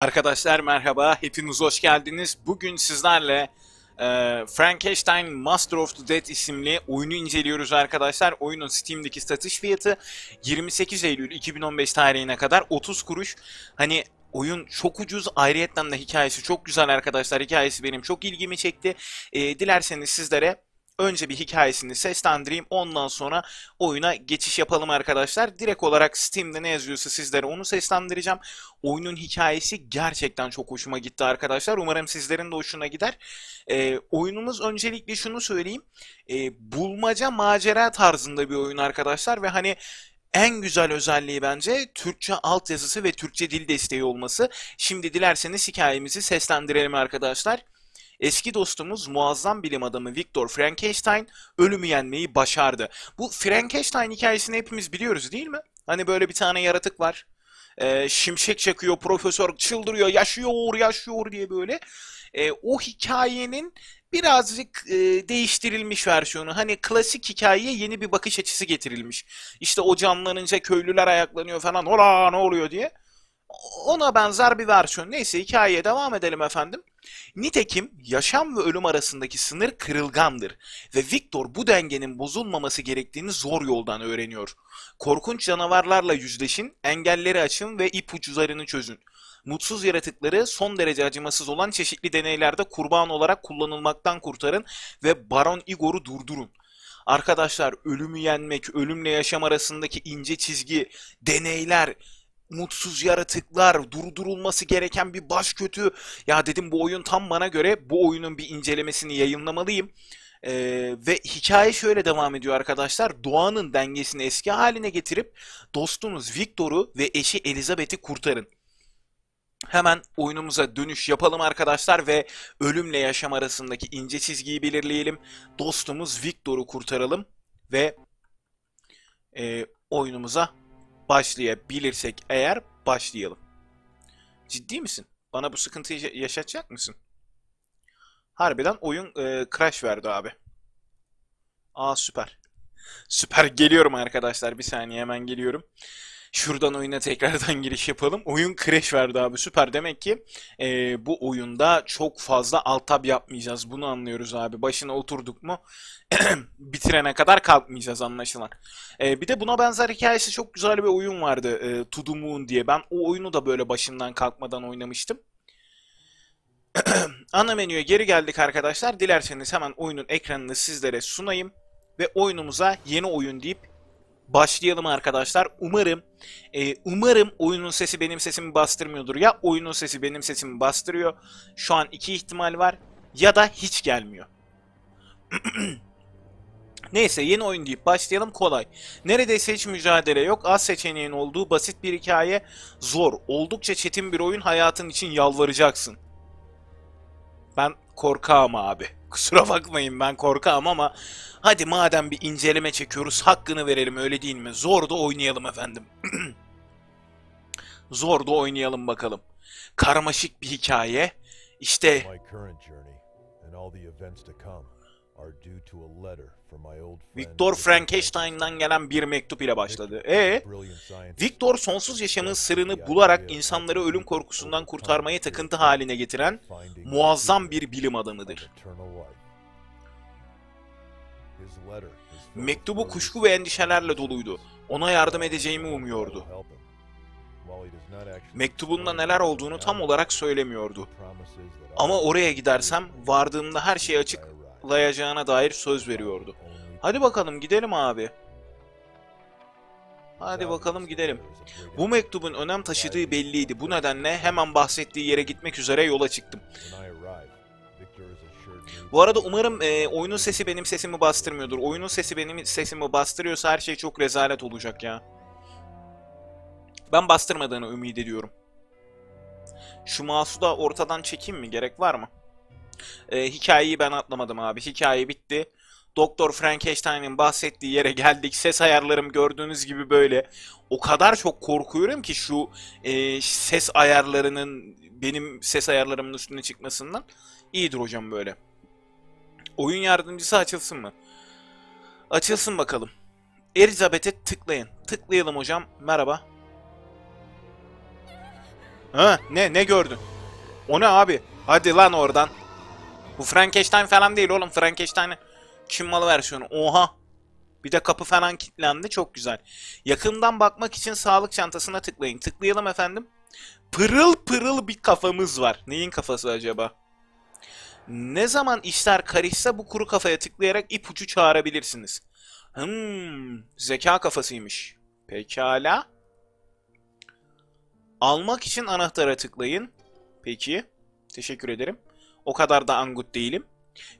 Arkadaşlar merhaba, hepiniz hoş geldiniz. Bugün sizlerle e, Frankenstein Master of the Dead isimli oyunu inceliyoruz arkadaşlar. Oyunun Steam'deki satış fiyatı 28 Eylül 2015 tarihine kadar 30 kuruş. Hani oyun çok ucuz, ayrıyetten de hikayesi çok güzel arkadaşlar. Hikayesi benim çok ilgimi çekti. E, dilerseniz sizlere önce bir hikayesini seslendireyim. Ondan sonra oyuna geçiş yapalım arkadaşlar. Direkt olarak Steam'de ne yazıyorsa sizlere onu seslendireceğim. Oyunun hikayesi gerçekten çok hoşuma gitti arkadaşlar. Umarım sizlerin de hoşuna gider. Ee, oyunumuz öncelikle şunu söyleyeyim. Ee, bulmaca macera tarzında bir oyun arkadaşlar ve hani en güzel özelliği bence Türkçe altyazısı ve Türkçe dil desteği olması. Şimdi dilerseniz hikayemizi seslendirelim arkadaşlar. Eski dostumuz muazzam bilim adamı Viktor Frankenstein ölümü yenmeyi başardı. Bu Frankenstein hikayesini hepimiz biliyoruz değil mi? Hani böyle bir tane yaratık var. Ee, şimşek çakıyor, profesör çıldırıyor, yaşıyor, yaşıyor diye böyle. Ee, o hikayenin birazcık e, değiştirilmiş versiyonu. Hani klasik hikayeye yeni bir bakış açısı getirilmiş. İşte o canlanınca köylüler ayaklanıyor falan. Ola ne oluyor diye. Ona benzer bir versiyon. Neyse hikayeye devam edelim efendim. Nitekim yaşam ve ölüm arasındaki sınır kırılgandır ve Victor bu dengenin bozulmaması gerektiğini zor yoldan öğreniyor. Korkunç canavarlarla yüzleşin, engelleri açın ve ipuçlarını çözün. Mutsuz yaratıkları son derece acımasız olan çeşitli deneylerde kurban olarak kullanılmaktan kurtarın ve Baron Igor'u durdurun. Arkadaşlar ölümü yenmek, ölümle yaşam arasındaki ince çizgi, deneyler, mutsuz yaratıklar, durdurulması gereken bir baş kötü. Ya dedim bu oyun tam bana göre bu oyunun bir incelemesini yayınlamalıyım. Ee, ve hikaye şöyle devam ediyor arkadaşlar. Doğanın dengesini eski haline getirip dostunuz Victor'u ve eşi Elizabeth'i kurtarın. Hemen oyunumuza dönüş yapalım arkadaşlar ve ölümle yaşam arasındaki ince çizgiyi belirleyelim. Dostumuz Victor'u kurtaralım ve e, oyunumuza başlayabilirsek eğer başlayalım. Ciddi misin? Bana bu sıkıntıyı yaşatacak mısın? Harbiden oyun e, crash verdi abi. Aa süper. Süper geliyorum arkadaşlar. Bir saniye hemen geliyorum. Şuradan oyuna tekrardan giriş yapalım. Oyun crash verdi abi süper. Demek ki e, bu oyunda çok fazla alt tab yapmayacağız. Bunu anlıyoruz abi. Başına oturduk mu bitirene kadar kalkmayacağız anlaşılan. E, bir de buna benzer hikayesi çok güzel bir oyun vardı. E, To The Moon diye. Ben o oyunu da böyle başından kalkmadan oynamıştım. Ana menüye geri geldik arkadaşlar. Dilerseniz hemen oyunun ekranını sizlere sunayım. Ve oyunumuza yeni oyun deyip başlayalım arkadaşlar. Umarım e, umarım oyunun sesi benim sesimi bastırmıyordur. Ya oyunun sesi benim sesimi bastırıyor. Şu an iki ihtimal var. Ya da hiç gelmiyor. Neyse yeni oyun deyip başlayalım kolay. Neredeyse hiç mücadele yok. Az seçeneğin olduğu basit bir hikaye. Zor. Oldukça çetin bir oyun. Hayatın için yalvaracaksın. Ben korkağım abi. Kusura bakmayın ben korkağım ama hadi madem bir inceleme çekiyoruz hakkını verelim öyle değil mi? Zor da oynayalım efendim. Zor da oynayalım bakalım. Karmaşık bir hikaye. İşte Viktor Frankenstein'dan gelen bir mektup ile başladı. E scientist Viktor sonsuz yaşamın sırrını bularak insanları ölüm korkusundan kurtarmayı takıntı haline getiren muazzam bir bilim adamıdır. Mektubu kuşku ve endişelerle doluydu. Ona yardım edeceğimi umuyordu. Mektubunda neler olduğunu tam olarak söylemiyordu. Ama oraya gidersem vardığımda her şeyi as Açıklayacağına dair söz veriyordu. Hadi bakalım gidelim abi. Hadi bakalım gidelim. Bu mektubun önem taşıdığı belliydi. Bu nedenle hemen bahsettiği yere gitmek üzere yola çıktım. Bu arada umarım e, oyunun sesi benim sesimi bastırmıyordur. Oyunun sesi benim sesimi bastırıyorsa her şey çok rezalet olacak ya. Ben bastırmadığını ümit ediyorum. Şu mouse'u da ortadan çekeyim mi? Gerek var mı? E, hikayeyi ben atlamadım abi. Hikaye bitti. Doktor Frankenstein'in bahsettiği yere geldik. Ses ayarlarım gördüğünüz gibi böyle. O kadar çok korkuyorum ki şu e, ses ayarlarının benim ses ayarlarımın üstüne çıkmasından. İyidir hocam böyle. Oyun yardımcısı açılsın mı? Açılsın bakalım. Elizabeth'e tıklayın. Tıklayalım hocam. Merhaba. Ha ne ne gördün? O ne abi? Hadi lan oradan. Bu Frankenstein falan değil oğlum. Frankenstein'in Çin malı versiyonu. Oha. Bir de kapı falan kilitlendi. Çok güzel. Yakından bakmak için sağlık çantasına tıklayın. Tıklayalım efendim. Pırıl pırıl bir kafamız var. Neyin kafası acaba? Ne zaman işler karışsa bu kuru kafaya tıklayarak ipucu çağırabilirsiniz. Hmm, zeka kafasıymış. Pekala. Almak için anahtara tıklayın. Peki. Teşekkür ederim. O kadar da angut değilim.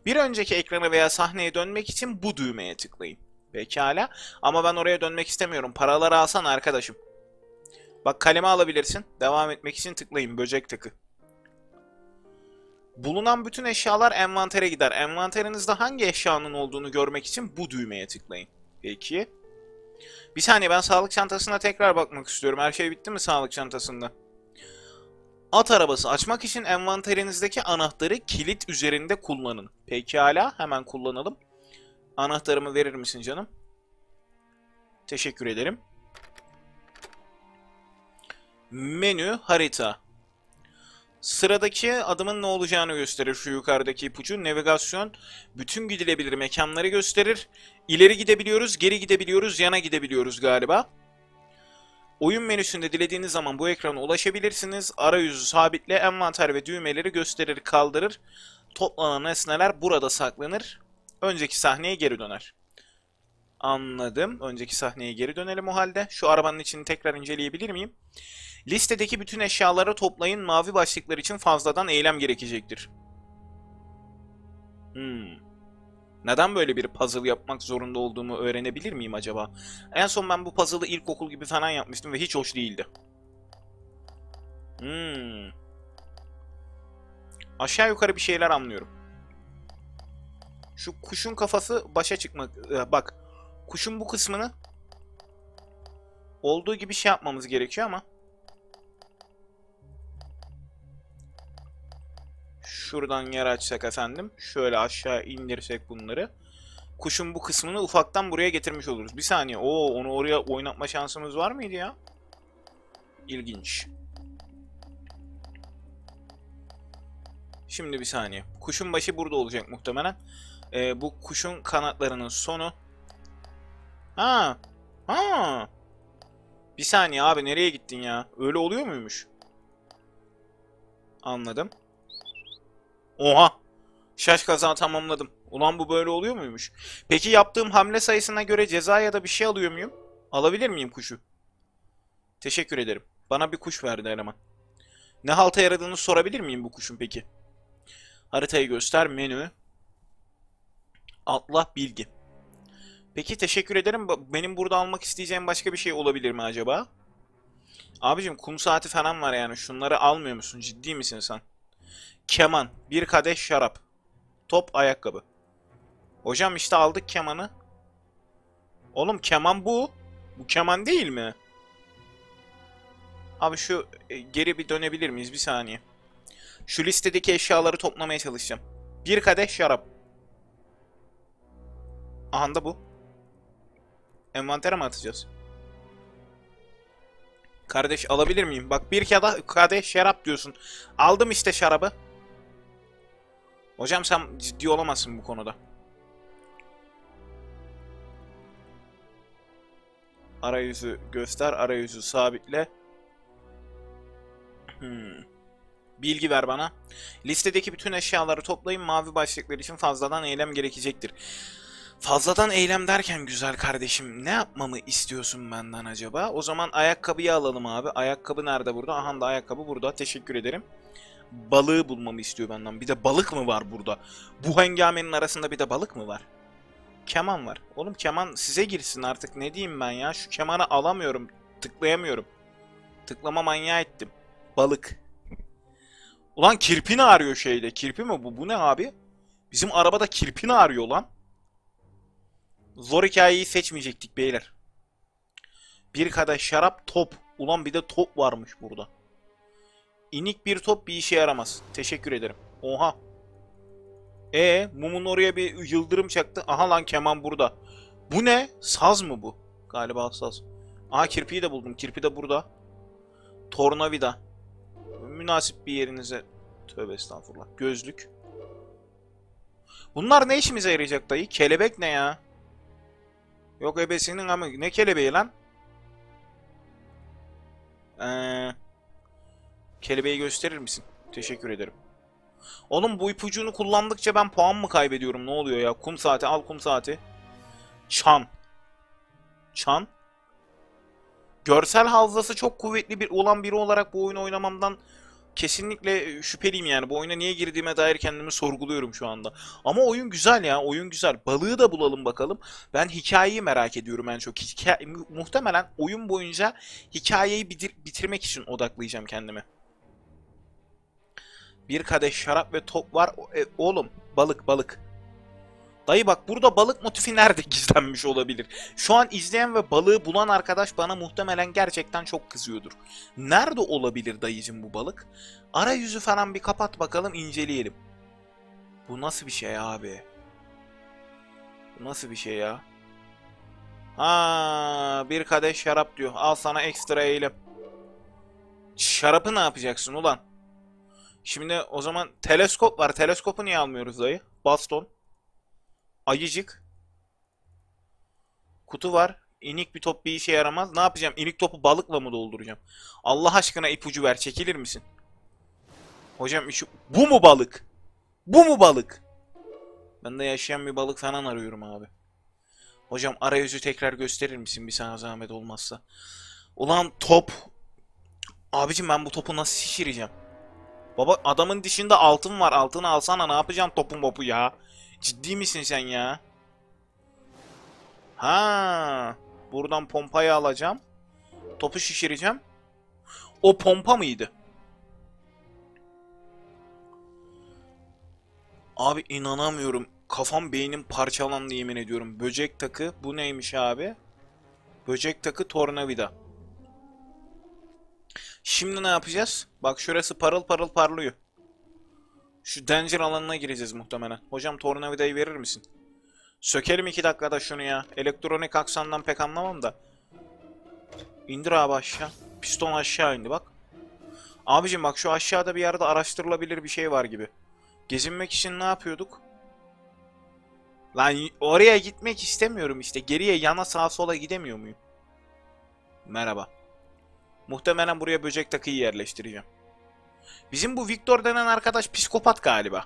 Bir önceki ekrana veya sahneye dönmek için bu düğmeye tıklayın. Pekala. Ama ben oraya dönmek istemiyorum. Paraları alsan arkadaşım. Bak kalemi alabilirsin. Devam etmek için tıklayın. Böcek takı. Bulunan bütün eşyalar envantere gider. Envanterinizde hangi eşyanın olduğunu görmek için bu düğmeye tıklayın. Peki. Bir saniye ben sağlık çantasına tekrar bakmak istiyorum. Her şey bitti mi sağlık çantasında? At arabası açmak için envanterinizdeki anahtarı kilit üzerinde kullanın. Pekala hemen kullanalım. Anahtarımı verir misin canım? Teşekkür ederim. Menü harita. Sıradaki adımın ne olacağını gösterir şu yukarıdaki ipucu. Navigasyon bütün gidilebilir mekanları gösterir. İleri gidebiliyoruz, geri gidebiliyoruz, yana gidebiliyoruz galiba. Oyun menüsünde dilediğiniz zaman bu ekrana ulaşabilirsiniz. Arayüzü sabitle envanter ve düğmeleri gösterir, kaldırır. Toplanan nesneler burada saklanır. Önceki sahneye geri döner. Anladım. Önceki sahneye geri dönelim o halde. Şu arabanın içini tekrar inceleyebilir miyim? Listedeki bütün eşyaları toplayın. Mavi başlıklar için fazladan eylem gerekecektir. Hmm. Neden böyle bir puzzle yapmak zorunda olduğumu öğrenebilir miyim acaba? En son ben bu puzzle'ı ilkokul gibi falan yapmıştım ve hiç hoş değildi. Hmm. Aşağı yukarı bir şeyler anlıyorum. Şu kuşun kafası başa çıkmak... Ee, Bak. Kuşun bu kısmını olduğu gibi şey yapmamız gerekiyor ama Şuradan yer açsak efendim. Şöyle aşağı indirsek bunları. Kuşun bu kısmını ufaktan buraya getirmiş oluruz. Bir saniye. Oo onu oraya oynatma şansımız var mıydı ya? İlginç. Şimdi bir saniye. Kuşun başı burada olacak muhtemelen. Ee, bu kuşun kanatlarının sonu. Ha. Ha. Bir saniye abi nereye gittin ya? Öyle oluyor muymuş? Anladım. Oha! Şaş kaza tamamladım. Ulan bu böyle oluyor muymuş? Peki yaptığım hamle sayısına göre ceza ya da bir şey alıyor muyum? Alabilir miyim kuşu? Teşekkür ederim. Bana bir kuş verdi eleman. Ne halta yaradığını sorabilir miyim bu kuşun peki? Haritayı göster, menü. Atla, bilgi. Peki teşekkür ederim. Benim burada almak isteyeceğim başka bir şey olabilir mi acaba? Abicim kum saati falan var yani. Şunları almıyor musun? Ciddi misin sen? Keman. Bir kadeh şarap. Top ayakkabı. Hocam işte aldık kemanı. Oğlum keman bu. Bu keman değil mi? Abi şu e, geri bir dönebilir miyiz? Bir saniye. Şu listedeki eşyaları toplamaya çalışacağım. Bir kadeh şarap. Aha da bu. Envantere mi atacağız? Kardeş alabilir miyim? Bak bir kadeh, şarap diyorsun. Aldım işte şarabı. Hocam sen ciddi olamazsın bu konuda. Arayüzü göster, arayüzü sabitle. Hmm. Bilgi ver bana. Listedeki bütün eşyaları toplayın. Mavi başlıklar için fazladan eylem gerekecektir. Fazladan eylem derken güzel kardeşim ne yapmamı istiyorsun benden acaba? O zaman ayakkabıyı alalım abi. Ayakkabı nerede burada? Aha da ayakkabı burada. Teşekkür ederim balığı bulmamı istiyor benden. Bir de balık mı var burada? Bu hengamenin arasında bir de balık mı var? Keman var. Oğlum keman size girsin artık ne diyeyim ben ya. Şu kemanı alamıyorum. Tıklayamıyorum. Tıklama manyağı ettim. Balık. Ulan kirpin ağrıyor şeyde. Kirpi mi bu? Bu ne abi? Bizim arabada kirpin ağrıyor lan. Zor hikayeyi seçmeyecektik beyler. Bir kadeh şarap top. Ulan bir de top varmış burada. İnik bir top bir işe yaramaz. Teşekkür ederim. Oha. E mumun oraya bir yıldırım çaktı. Aha lan keman burada. Bu ne? Saz mı bu? Galiba saz. Aha kirpiyi de buldum. Kirpi de burada. Tornavida. münasip bir yerinize tövbe estağfurullah. Gözlük. Bunlar ne işimize yarayacak dayı? Kelebek ne ya? Yok ebesinin ama ne kelebeği lan? Ee, kelebeği gösterir misin? Teşekkür ederim. Oğlum bu ipucunu kullandıkça ben puan mı kaybediyorum? Ne oluyor ya? Kum saati al kum saati. Çan. Çan. Görsel hafızası çok kuvvetli bir olan biri olarak bu oyunu oynamamdan kesinlikle şüpheliyim yani. Bu oyuna niye girdiğime dair kendimi sorguluyorum şu anda. Ama oyun güzel ya. Oyun güzel. Balığı da bulalım bakalım. Ben hikayeyi merak ediyorum en çok. Hikaye, muhtemelen oyun boyunca hikayeyi bitir, bitirmek için odaklayacağım kendimi. Bir kadeh şarap ve top var. E, oğlum balık balık. Dayı bak burada balık motifi nerede gizlenmiş olabilir? Şu an izleyen ve balığı bulan arkadaş bana muhtemelen gerçekten çok kızıyordur. Nerede olabilir dayıcım bu balık? Arayüzü falan bir kapat bakalım inceleyelim. Bu nasıl bir şey abi? Bu nasıl bir şey ya? Ha, bir kadeh şarap diyor. Al sana ekstra eğilim. Şarapı ne yapacaksın ulan? Şimdi o zaman teleskop var. Teleskopu niye almıyoruz dayı? Baston. Ayıcık. Kutu var. İnik bir top bir işe yaramaz. Ne yapacağım? İnik topu balıkla mı dolduracağım? Allah aşkına ipucu ver. Çekilir misin? Hocam şu... Bu mu balık? Bu mu balık? Ben de yaşayan bir balık falan arıyorum abi. Hocam arayüzü tekrar gösterir misin bir sana zahmet olmazsa? Ulan top. Abicim ben bu topu nasıl şişireceğim? Baba adamın dişinde altın var. Altını alsana ne yapacağım topun bopu ya? Ciddi misin sen ya? Ha, buradan pompayı alacağım. Topu şişireceğim. O pompa mıydı? Abi inanamıyorum. Kafam beynim parçalandı yemin ediyorum. Böcek takı. Bu neymiş abi? Böcek takı tornavida. Şimdi ne yapacağız? Bak şurası parıl parıl parlıyor. Şu danger alanına gireceğiz muhtemelen. Hocam tornavidayı verir misin? Sökelim iki dakikada şunu ya. Elektronik aksandan pek anlamam da. İndir abi aşağı. Piston aşağı indi bak. Abicim bak şu aşağıda bir yerde araştırılabilir bir şey var gibi. Gezinmek için ne yapıyorduk? Lan oraya gitmek istemiyorum işte. Geriye yana sağa sola gidemiyor muyum? Merhaba. Muhtemelen buraya böcek takıyı yerleştireceğim. Bizim bu Victor denen arkadaş psikopat galiba.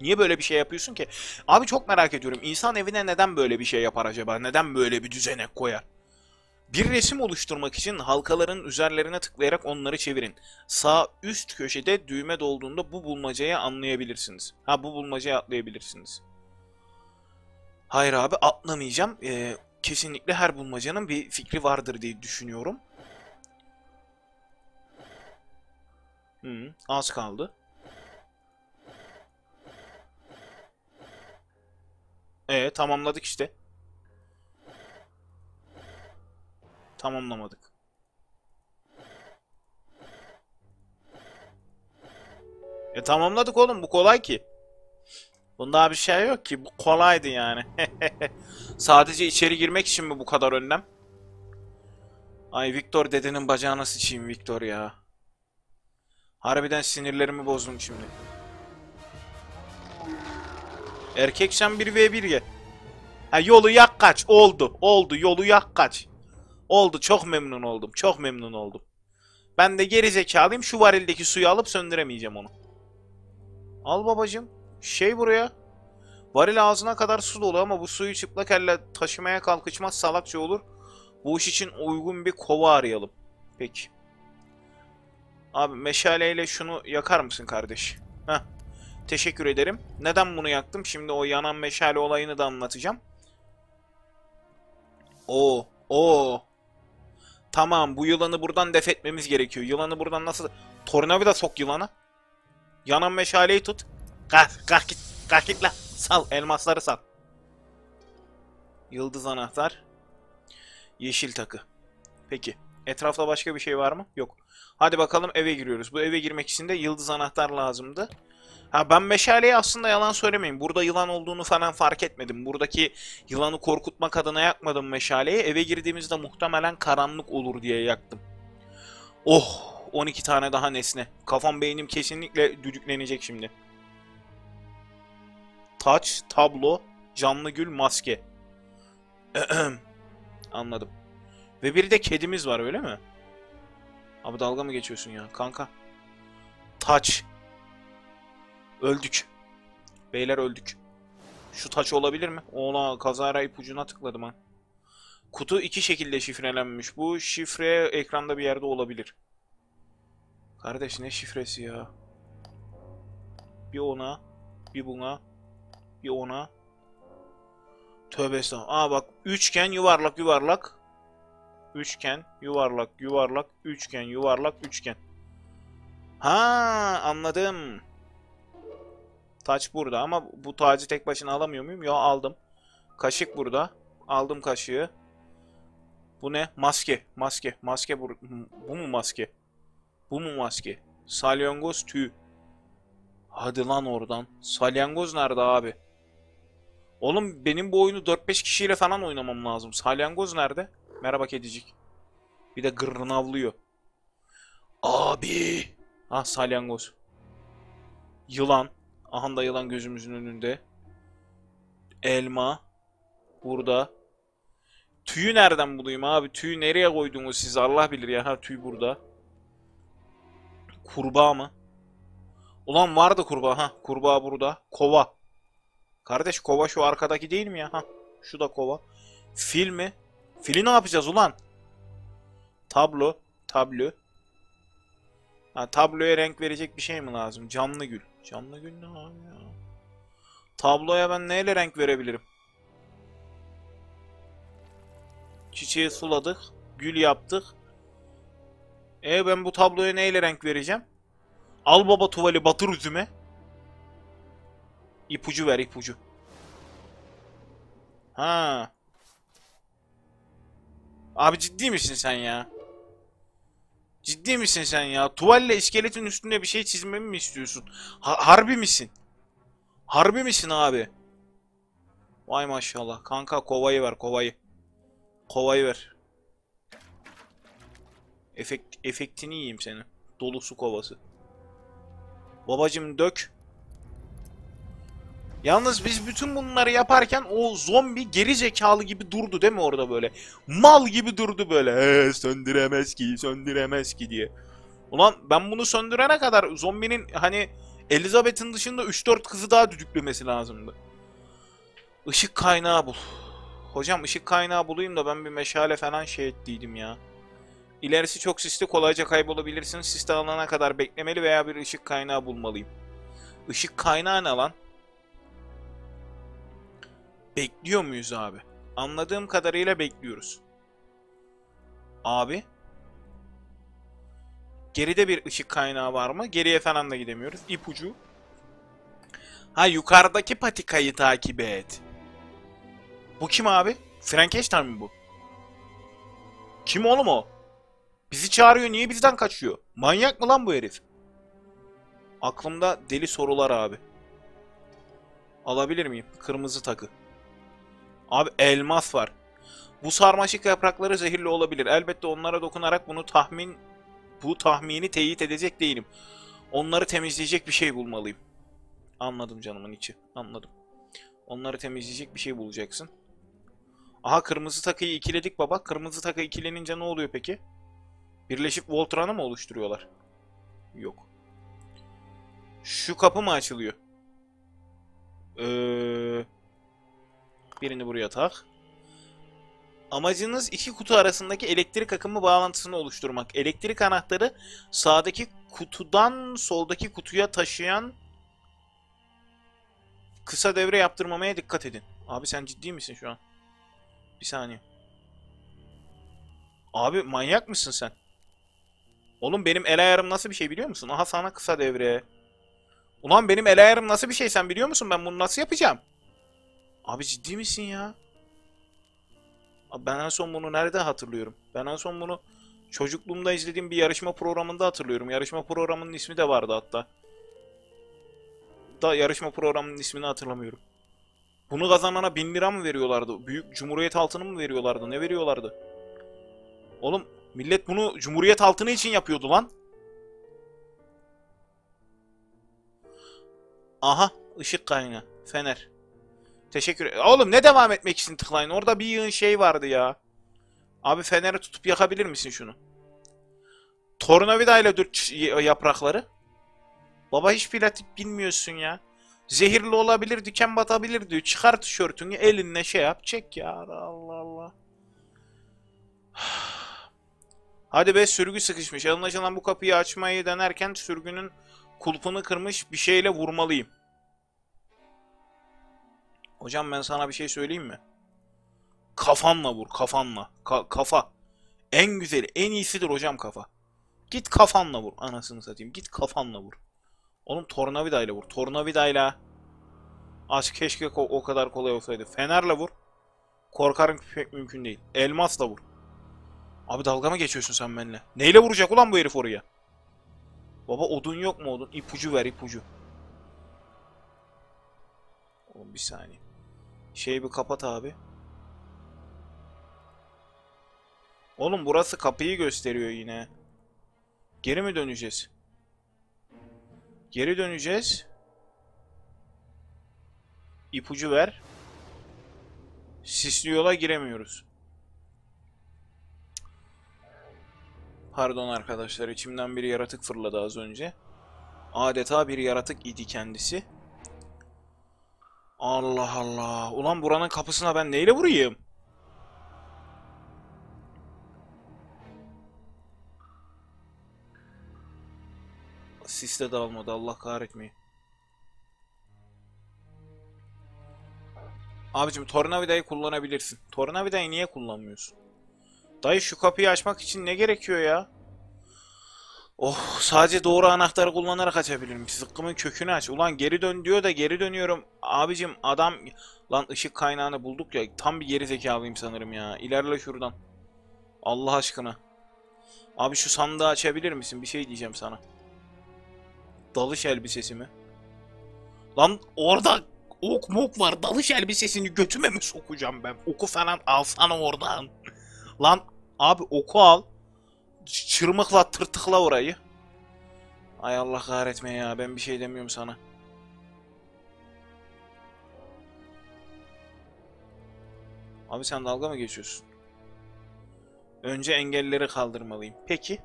Niye böyle bir şey yapıyorsun ki? Abi çok merak ediyorum. İnsan evine neden böyle bir şey yapar acaba? Neden böyle bir düzenek koyar? Bir resim oluşturmak için halkaların üzerlerine tıklayarak onları çevirin. Sağ üst köşede düğme dolduğunda bu bulmacayı anlayabilirsiniz. Ha bu bulmacayı atlayabilirsiniz. Hayır abi atlamayacağım. Ee, kesinlikle her bulmacanın bir fikri vardır diye düşünüyorum. Hı, az kaldı. E tamamladık işte. Tamamlamadık. E tamamladık oğlum bu kolay ki. Bunda bir şey yok ki bu kolaydı yani. Sadece içeri girmek için mi bu kadar önlem? Ay Victor dedenin bacağına sıçayım Victor ya. Harbiden sinirlerimi bozdum şimdi. Erkek sen 1v1 ye. Ha yolu yak kaç. Oldu. Oldu. Yolu yak kaç. Oldu. Çok memnun oldum. Çok memnun oldum. Ben de geri zekalıyım. Şu varildeki suyu alıp söndüremeyeceğim onu. Al babacım. Şey buraya. Varil ağzına kadar su dolu ama bu suyu çıplak elle taşımaya kalkışmaz salakça olur. Bu iş için uygun bir kova arayalım. Peki. Abi meşaleyle şunu yakar mısın kardeş? Heh. Teşekkür ederim. Neden bunu yaktım? Şimdi o yanan meşale olayını da anlatacağım. Oo, oo. Tamam, bu yılanı buradan def etmemiz gerekiyor. Yılanı buradan nasıl... Tornavida sok yılana. Yanan meşaleyi tut. Kalk, kalk git. Kalk git la. Sal, elmasları sal. Yıldız anahtar. Yeşil takı. Peki. Etrafta başka bir şey var mı? Yok. Hadi bakalım eve giriyoruz. Bu eve girmek için de yıldız anahtar lazımdı. Ha ben meşaleyi aslında yalan söylemeyeyim. Burada yılan olduğunu falan fark etmedim. Buradaki yılanı korkutmak adına yakmadım meşaleyi. Eve girdiğimizde muhtemelen karanlık olur diye yaktım. Oh 12 tane daha nesne. Kafam beynim kesinlikle düdüklenecek şimdi. Taç, tablo, canlı gül, maske. Anladım. Ve bir de kedimiz var öyle mi? Abi dalga mı geçiyorsun ya kanka? Taç. Öldük. Beyler öldük. Şu taç olabilir mi? Ola kazara ipucuna tıkladım ha. Kutu iki şekilde şifrelenmiş. Bu şifre ekranda bir yerde olabilir. Kardeş ne şifresi ya? Bir ona, bir buna, bir ona. Tövbe estağfurullah. Aa bak üçgen yuvarlak yuvarlak. Üçgen yuvarlak yuvarlak üçgen yuvarlak üçgen. Ha anladım. Taç burada ama bu tacı tek başına alamıyor muyum? Yo aldım. Kaşık burada. Aldım kaşığı. Bu ne? Maske. Maske. Maske bu, bu mu maske? Bu mu maske? Salyangoz tüy. Hadi lan oradan. Salyangoz nerede abi? Oğlum benim bu oyunu 4-5 kişiyle falan oynamam lazım. Salyangoz nerede? Merhaba kedicik. Bir de gırnavlıyor. Abi. Ah salyangoz. Yılan. Aha da yılan gözümüzün önünde. Elma. Burada. Tüyü nereden bulayım abi? Tüyü nereye koydunuz siz? Allah bilir ya. Ha tüy burada. Kurbağa mı? Ulan vardı kurbağa. Ha kurbağa burada. Kova. Kardeş kova şu arkadaki değil mi ya? Ha şu da kova. Fil mi? Fili ne yapacağız ulan? Tablo. Tablo. Ha, tabloya renk verecek bir şey mi lazım? Canlı gül. Canlı gül ne abi ya? Tabloya ben neyle renk verebilirim? Çiçeği suladık. Gül yaptık. E ben bu tabloya neyle renk vereceğim? Al baba tuvali batır üzüme. İpucu ver ipucu. Ha. Abi ciddi misin sen ya? Ciddi misin sen ya? Tuvalle iskeletin üstünde bir şey çizmemi mi istiyorsun? Ha- harbi misin? Harbi misin abi? Vay maşallah. Kanka kovayı ver kovayı. Kovayı ver. Efekt, efektini yiyeyim senin. Dolu su kovası. Babacım dök. Yalnız biz bütün bunları yaparken o zombi geri zekalı gibi durdu değil mi orada böyle? Mal gibi durdu böyle. He, söndüremez ki, söndüremez ki diye. Ulan ben bunu söndürene kadar zombinin hani Elizabeth'in dışında 3-4 kızı daha düdüklemesi lazımdı. Işık kaynağı bul. Hocam ışık kaynağı bulayım da ben bir meşale falan şey ettiydim ya. İlerisi çok sisli kolayca kaybolabilirsin. Siste alana kadar beklemeli veya bir ışık kaynağı bulmalıyım. Işık kaynağı ne lan? Bekliyor muyuz abi? Anladığım kadarıyla bekliyoruz. Abi. Geride bir ışık kaynağı var mı? Geriye falan da gidemiyoruz. İpucu. Ha yukarıdaki patikayı takip et. Bu kim abi? Frankenstein mi bu? Kim oğlum o? Bizi çağırıyor niye bizden kaçıyor? Manyak mı lan bu herif? Aklımda deli sorular abi. Alabilir miyim? Kırmızı takı. Abi elmas var. Bu sarmaşık yaprakları zehirli olabilir. Elbette onlara dokunarak bunu tahmin bu tahmini teyit edecek değilim. Onları temizleyecek bir şey bulmalıyım. Anladım canımın içi. Anladım. Onları temizleyecek bir şey bulacaksın. Aha kırmızı takıyı ikiledik baba. Kırmızı takı ikilenince ne oluyor peki? Birleşip Voltran'ı mı oluşturuyorlar? Yok. Şu kapı mı açılıyor? Eee... Birini buraya tak. Amacınız iki kutu arasındaki elektrik akımı bağlantısını oluşturmak. Elektrik anahtarı sağdaki kutudan soldaki kutuya taşıyan kısa devre yaptırmamaya dikkat edin. Abi sen ciddi misin şu an? Bir saniye. Abi manyak mısın sen? Oğlum benim el ayarım nasıl bir şey biliyor musun? Aha sana kısa devre. Ulan benim el ayarım nasıl bir şey sen biliyor musun? Ben bunu nasıl yapacağım? Abi ciddi misin ya? Ben en son bunu nerede hatırlıyorum? Ben en son bunu çocukluğumda izlediğim bir yarışma programında hatırlıyorum. Yarışma programının ismi de vardı hatta. Da yarışma programının ismini hatırlamıyorum. Bunu kazanana 1000 lira mı veriyorlardı? Büyük Cumhuriyet altını mı veriyorlardı? Ne veriyorlardı? Oğlum millet bunu Cumhuriyet altını için yapıyordu lan. Aha ışık kaynağı. Fener. Teşekkür ederim. Oğlum ne devam etmek için tıklayın? Orada bir yığın şey vardı ya. Abi feneri tutup yakabilir misin şunu? Tornavida ile dört ç- yaprakları. Baba hiç pilatik bilmiyorsun ya. Zehirli olabilir, diken batabilir diyor. Çıkar tişörtünü, elinle şey yap, çek ya. Allah Allah. Hadi be sürgü sıkışmış. Anlaşılan bu kapıyı açmayı denerken sürgünün kulpunu kırmış bir şeyle vurmalıyım. Hocam ben sana bir şey söyleyeyim mi? Kafanla vur, kafanla. Ka- kafa. En güzeli, en iyisidir hocam kafa. Git kafanla vur. Anasını satayım. Git kafanla vur. Oğlum tornavidayla vur. Tornavidayla. Aç keşke o kadar kolay olsaydı. Fenerle vur. Korkarım pek mümkün değil. Elmasla vur. Abi dalga mı geçiyorsun sen benimle? Neyle vuracak ulan bu herif oraya? Baba odun yok mu odun? İpucu ver ipucu. Oğlum bir saniye. Şeyi bir kapat abi. Oğlum burası kapıyı gösteriyor yine. Geri mi döneceğiz? Geri döneceğiz. İpucu ver. Sisli yola giremiyoruz. Pardon arkadaşlar içimden bir yaratık fırladı az önce. Adeta bir yaratık idi kendisi. Allah Allah. Ulan buranın kapısına ben neyle vurayım? Siste dağılmadı Allah kahretmeyin. Abicim tornavidayı kullanabilirsin. Tornavidayı niye kullanmıyorsun? Dayı şu kapıyı açmak için ne gerekiyor ya? Oh sadece doğru anahtarı kullanarak açabilirim. Zıkkımın kökünü aç. Ulan geri dön diyor da geri dönüyorum. Abicim adam... Lan ışık kaynağını bulduk ya. Tam bir geri zekalıyım sanırım ya. İlerle şuradan. Allah aşkına. Abi şu sandığı açabilir misin? Bir şey diyeceğim sana. Dalış elbisesi mi? Lan orada ok mok var. Dalış elbisesini götüme mi sokacağım ben? Oku falan alsana oradan. Lan abi oku al. Çırmıkla tırtıkla orayı. Ay Allah kahretme ya. Ben bir şey demiyorum sana. Abi sen dalga mı geçiyorsun? Önce engelleri kaldırmalıyım. Peki.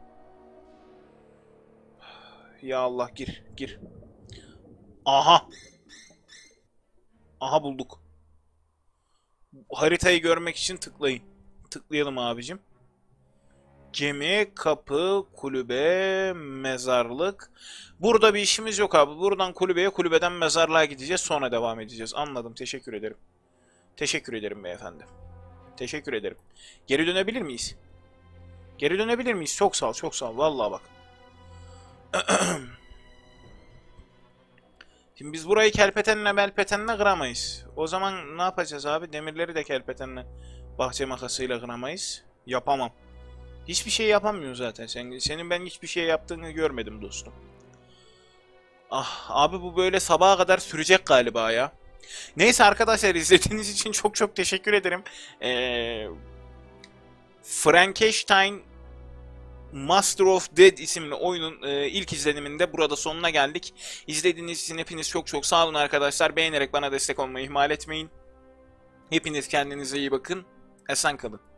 Ya Allah gir gir. Aha. Aha bulduk. Haritayı görmek için tıklayın. Tıklayalım abicim. Gemi, kapı, kulübe, mezarlık. Burada bir işimiz yok abi. Buradan kulübeye, kulübeden mezarlığa gideceğiz. Sonra devam edeceğiz. Anladım. Teşekkür ederim. Teşekkür ederim beyefendi. Teşekkür ederim. Geri dönebilir miyiz? Geri dönebilir miyiz? Çok sağ ol, çok sağ ol. Vallahi bak. Şimdi biz burayı kelpetenle melpetenle kıramayız. O zaman ne yapacağız abi? Demirleri de kelpetenle bahçe makasıyla kıramayız. Yapamam. Hiçbir şey yapamıyor zaten. Sen, senin ben hiçbir şey yaptığını görmedim dostum. Ah abi bu böyle sabaha kadar sürecek galiba ya. Neyse arkadaşlar izlediğiniz için çok çok teşekkür ederim. Ee, Frankenstein Master of Dead isimli oyunun e, ilk izleniminde burada sonuna geldik. İzlediğiniz için hepiniz çok çok sağ olun arkadaşlar. Beğenerek bana destek olmayı ihmal etmeyin. Hepiniz kendinize iyi bakın. Esen kalın.